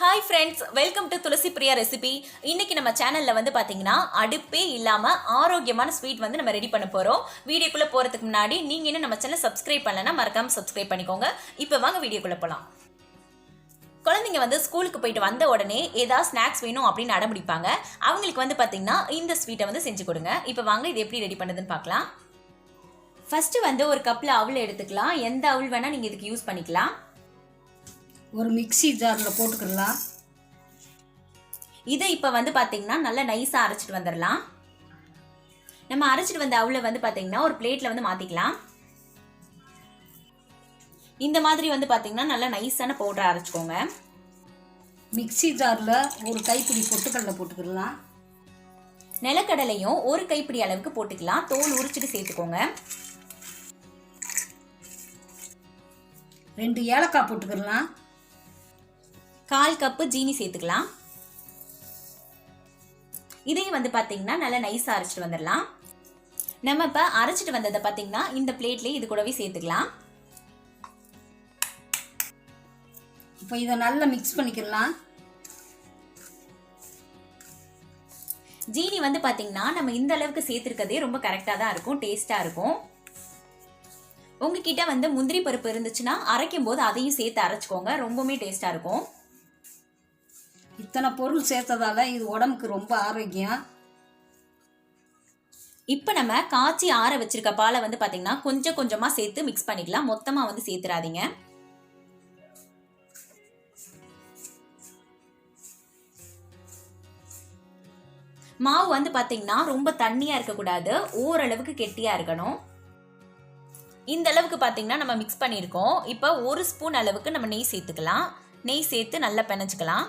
Hi friends welcome to Thulasi Priya recipe இன்னைக்கு நம்ம சேனலில் வந்து பார்த்தீங்கன்னா அடுப்பே இல்லாமல் ஆரோக்கியமான ஸ்வீட் வந்து நம்ம ரெடி பண்ண போகிறோம் வீடியோக்குள்ளே போகிறதுக்கு முன்னாடி நீங்கள் இன்னும் நம்ம சேனல் சப்ஸ்கிரைப் பண்ணலன்னா மறக்காமல் சப்ஸ்கிரைப் பண்ணிக்கோங்க. இப்போ வாங்க வீடியோக்குள்ளே போகலாம் குழந்தைங்க வந்து ஸ்கூலுக்கு போயிட்டு வந்த உடனே ஏதாவது ஸ்நாக்ஸ் வேணும் அப்படின்னு அடம்பிடிப்பாங்க. அவங்களுக்கு வந்து பார்த்தீங்கன்னா இந்த ஸ்வீட்டை வந்து செஞ்சு கொடுங்க. இப்போ வாங்க இது எப்படி ரெடி பண்ணுதுன்னு பார்க்கலாம் ஃபஸ்ட்டு வந்து ஒரு கப்பில் அவுள் எடுத்துக்கலாம். எந்த அவுள் வேணால் நீங்கள் இதுக்கு யூஸ் பண்ணிக்கலாம். ஒரு மிக்ஸி ஜாரில் போட்டுக்கிடலாம். இதை இப்போ வந்து பார்த்தீங்கன்னா நல்லா நைஸாக அரைச்சிட்டு வந்துடலாம். நம்ம அரைச்சிட்டு வந்த அவுளை வந்து பார்த்தீங்கன்னா ஒரு பிளேட்டில் வந்து மாற்றிக்கலாம் இந்த மாதிரி வந்து பார்த்தீங்கன்னா நல்லா நைஸான பவுடர் அரைச்சிக்கோங்க. மிக்ஸி ஜாரில் ஒரு கைப்பிடி பொட்டுக்கடலை போட்டுக்கிடலாம். நிலக்கடலையும் ஒரு கைப்பிடி அளவுக்கு போட்டுக்கலாம். தோல் உரிச்சிட்டு சேர்த்துக்கோங்க. ரெண்டு ஏலக்காய் போட்டுக்கிடலாம். கால் கப்பு ஜீனி சேர்த்துக்கலாம். இதையும் வந்து பார்த்தீங்கன்னா நல்லா நைஸாக அரைச்சிட்டு வந்துடலாம். நம்ம இப்போ அரைச்சிட்டு வந்ததை பார்த்தீங்கன்னா இந்த பிளேட்லேயே இது கூடவே சேர்த்துக்கலாம். இப்போ இதை நல்லா மிக்ஸ் பண்ணிக்கிடலாம் ஜீனி வந்து பாத்தீங்கன்னா நம்ம இந்த அளவுக்கு சேர்த்துருக்கதே ரொம்ப கரெக்டாக தான் இருக்கும் டேஸ்ட்டாக இருக்கும். உங்ககிட்ட வந்து முந்திரி பருப்பு இருந்துச்சுன்னா அரைக்கும் போது அதையும் சேர்த்து அரைச்சிக்கோங்க ரொம்பவுமே டேஸ்ட்டாக இருக்கும். இத்தனை பொருள் சேர்த்ததால இது உடம்புக்கு ரொம்ப ஆரோக்கியம். இப்போ நம்ம காய்ச்சி ஆற வச்சிருக்க பாலை வந்து பார்த்தீங்கன்னா கொஞ்சம் கொஞ்சமாக சேர்த்து மிக்ஸ் பண்ணிக்கலாம். மொத்தமாக வந்து சேர்த்துறாதீங்க. மாவு வந்து பார்த்தீங்கன்னா ரொம்ப தண்ணியாக இருக்கக்கூடாது. ஓரளவுக்கு கெட்டியாக இருக்கணும். இந்த அளவுக்கு பார்த்தீங்கன்னா நம்ம மிக்ஸ் பண்ணியிருக்கோம். இப்போ ஒரு ஸ்பூன் அளவுக்கு நம்ம நெய் சேர்த்துக்கலாம். நெய் சேர்த்து நல்லா பிணைச்சிக்கலாம்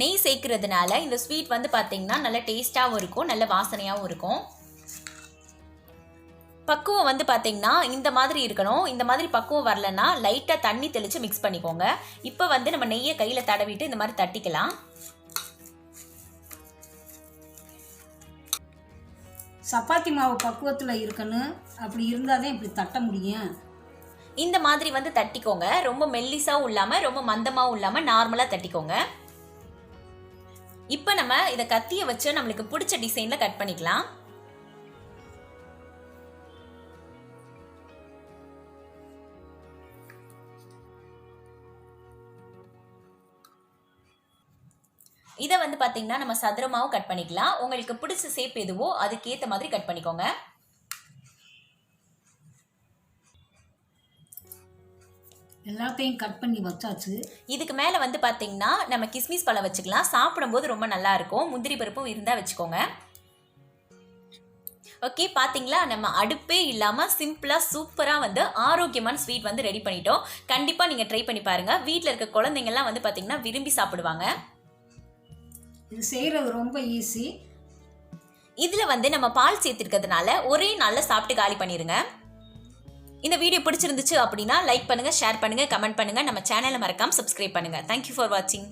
நெய் சேர்க்கறதுனால இந்த ஸ்வீட் வந்து பார்த்தீங்கன்னா நல்ல டேஸ்ட்டாகவும் இருக்கும் நல்ல வாசனையாகவும் இருக்கும். பக்குவம் வந்து பார்த்தீங்கன்னா இந்த மாதிரி இருக்கணும். இந்த மாதிரி பக்குவம் வரலன்னா லைட்டாக தண்ணி தெளித்து மிக்ஸ் பண்ணிக்கோங்க. இப்போ வந்து நம்ம நெய்யை கையில் தடவிட்டு இந்த மாதிரி தட்டிக்கலாம். சப்பாத்தி மாவு பக்குவத்தில் இருக்கணும். அப்படி இருந்தால் தான் இப்படி தட்ட முடியும். இந்த மாதிரி வந்து தட்டிக்கோங்க. ரொம்ப மெல்லிசாவும் இல்லாமல் ரொம்ப மந்தமாகவும் இல்லாமல் நார்மலாக தட்டிக்கோங்க. இப்போ நம்ம இதை கத்தியை வச்சு நம்மளுக்கு பிடிச்ச டிசைனில் கட் பண்ணிக்கலாம். இதை வந்து பார்த்தீங்கன்னா நம்ம சதுரமாகவும் கட் பண்ணிக்கலாம். உங்களுக்கு பிடிச்ச ஷேப் எதுவோ அதுக்கேற்ற மாதிரி கட் பண்ணிக்கோங்க. எல்லாத்தையும் கட் பண்ணி வச்சாச்சு. இதுக்கு மேலே வந்து பார்த்தீங்கன்னா நம்ம கிஸ்மிஸ் பழம் வச்சுக்கலாம். சாப்பிடும்போது ரொம்ப நல்லா இருக்கும். முந்திரி பருப்பும் இருந்தால் வச்சுக்கோங்க. ஓகே பார்த்தீங்களா நம்ம அடுப்பே இல்லாமல் சிம்பிளாக சூப்பராக வந்து ஆரோக்கியமான ஸ்வீட் வந்து ரெடி பண்ணிட்டோம். கண்டிப்பாக நீங்கள் ட்ரை பண்ணி பாருங்கள் வீட்டில் இருக்க குழந்தைங்கள்லாம் வந்து பார்த்தீங்கன்னா விரும்பி சாப்பிடுவாங்க. இது செய்கிறது ரொம்ப ஈஸி இதில் வந்து நம்ம பால் சேர்த்துருக்கிறதுனால ஒரே நாளில் சாப்பிட்டு காலி பண்ணிடுங்க இந்த வீடியோ பிடிச்சிருந்துச்சு அப்படின்னா லைக் பண்ணுங்கள் ஷேர் பண்ணுங்கள் கமெண்ட் பண்ணுங்கள் நம்ம சேனலை மறக்காம சப்ஸ்கிரைப் பண்ணுங்கள் தேங்க்யூ ஃபார் வாட்சிங்